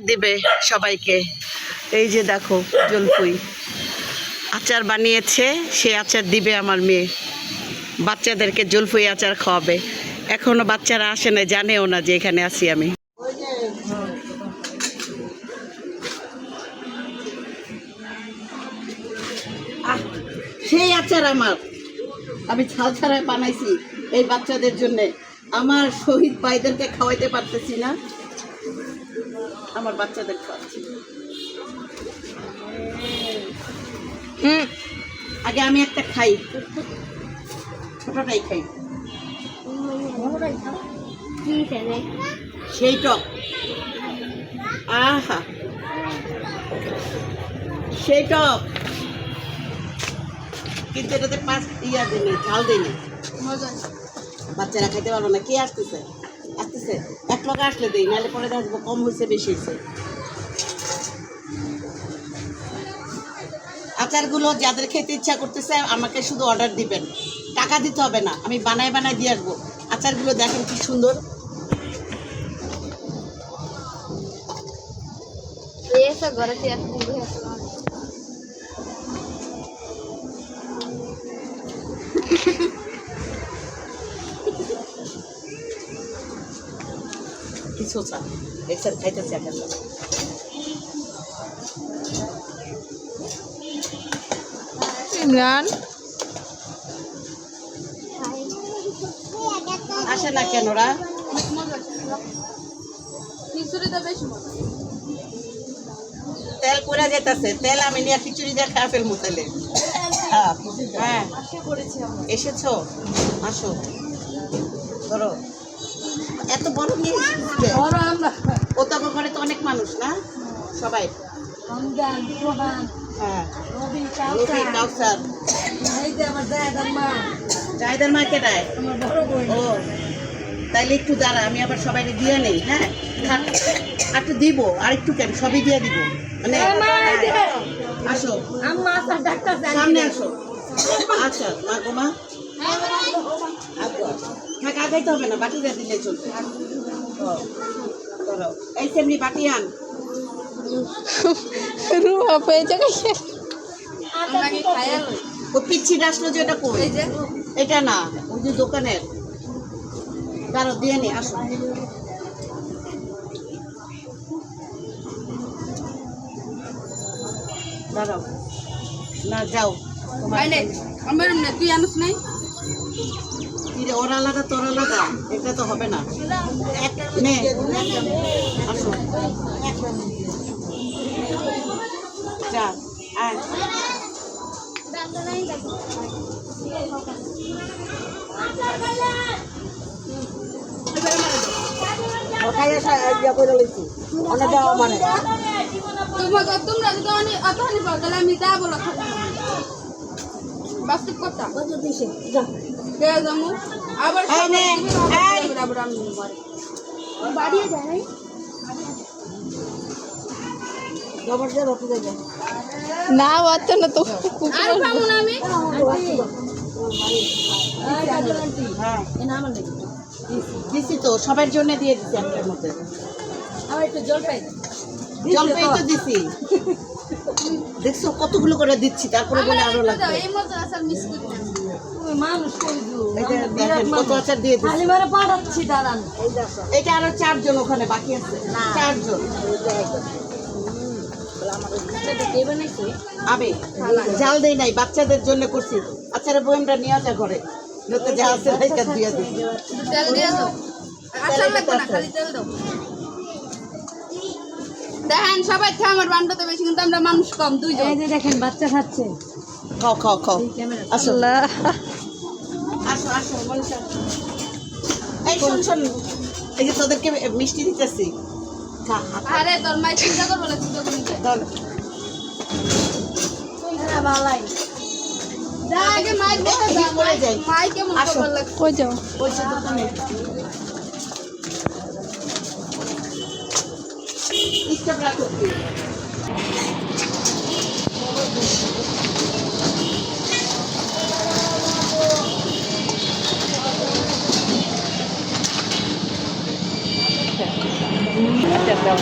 দিবে সবাইকে। এই যে দেখো, জলপুই। আচার বানিয়েছে, সে আচার দিবে আমার মেয়ে। বাচ্চাদেরকে জলপুই আচার খাওয়াবে। এখনও বাচ্চারা আসে না জানেও না যে এখানে আছি আমি। সেই আচার আমার। আমি ছাল ছাড়াই বানাইছি এই বাচ্চাদের জন্য। আমার শহীদ ভাইদেরকে খাওয়াইতে পারতেছি না। আমার বাচ্চাদের খাওয়াচ্ছি। হুম। আগে আমি একটা খাই। ছোটটাই খাই। সেই টক। আহা। সেই টক। কিন্তু এটাতে পাঁচ ইয়া দিনি ঝাল দিনি বাচ্চারা খাইতে পারব না। কে আসতেছে? আসতেছে। এক লোক আসলে দিই নাহলে পরে দেখব কম হয়েছে বেশি হয়েছে আচারগুলো যাদের খেতে ইচ্ছা করতেছে আমাকে শুধু অর্ডার দিবেন। টাকা দিতে হবে না আমি বানায় বানায় দিয়ে আসব। আচারগুলো দেখেন কি সুন্দর। ঘরে কিছু চা এই স্যার খাইতেছে একটা ইমরান? আসে না কেন ওরা তেল পড়ে যেতেছে তেল আমি নিয়ে খিচুড়ি দিয়ে খাওয়া ফেলব তাহলে হ্যাঁ হ্যাঁ। এসেছ? আসো। ধরো। এত বড় নিয়ে ও তো ঘরে তো অনেক মানুষ না? সবাই। হ্যাঁ। দাদার মা। বোন। ও। তাইলে একটু দাঁড়া আমি আবার সবাই দিয়ে নেই হ্যাঁ? একটু দিব আর একটু কেন? সবই দিয়ে দিব। মানে হ্যাঁ, আসো। সামনে আসো। আচ্ছা মা গো মা। আচ্ছা থাক আগাইতে হবে না বাটি দিয়ে দিলে চলবে। এই সেমনি বাটি আন। ও পিচ্ছি আসলো যে এটা কই? এটা না ওই যে দোকানের। দাঁড়ো দিয়ে নি আসো। দাঁড়াও। না যাও। আমার না তুই আনুস নাই? রে, ওর আলাদা তোর আলাদা এটা তো হবে না। নে। যা আয়। মানে। তোমরা যদি অনেক অতহানি পাও তাহলে আমি তা বলো বাস্তব কথা? আবার নে, বাড়িয়ে যায় না অত না তো আমি হ্যাঁ। দিছি তো সবার জন্য দিয়ে দিচ্ছি একটার মধ্যে। আমার একটু জল পাই। জলপাই তো দিছি। দেখছ কতগুলো করে দিচ্ছি তারপরে বলে আরও লাগবে। এই মজা আসার মিস করতে মানুষ কই এই যে দেখেন কত আচার দিয়ে দিছি খালি মারে পাঠাচ্ছি দাঁড়ান। এটা আরও চারজন ওখানে বাকি আছে। চারজন। আমি জাল দেই নাই বাচ্চাদের জন্য করছি। আচ্ছা বইমটা নিয়ে আসা ঘরে। যা আছে দিয়ে দিই। তেল দিয়ে দাও। আচার খালি তেল দাও। দেখেন সবাই খেয়ে আমার বান্ডতে বেশি কিন্তু আমরা মানুষ কম দুইজন। এই যে দেখেন বাচ্চা খাচ্ছে। খাও খাও খাও। আসো। আল্লাহ আসো আসো মনীষা এই শোন শোন। এই যে তোদেরকে মিষ্টি দিতেছি। আরে তোর মাই চিন্তা করব না চিন্তা করবি ধর। আগে মাইক দেখে ঠিক করে যাই। মাইক কেমন আসো। খবর লাগছে কই যাও? পয়সা দোকানে স্টপ রাখো আচ্ছা যাব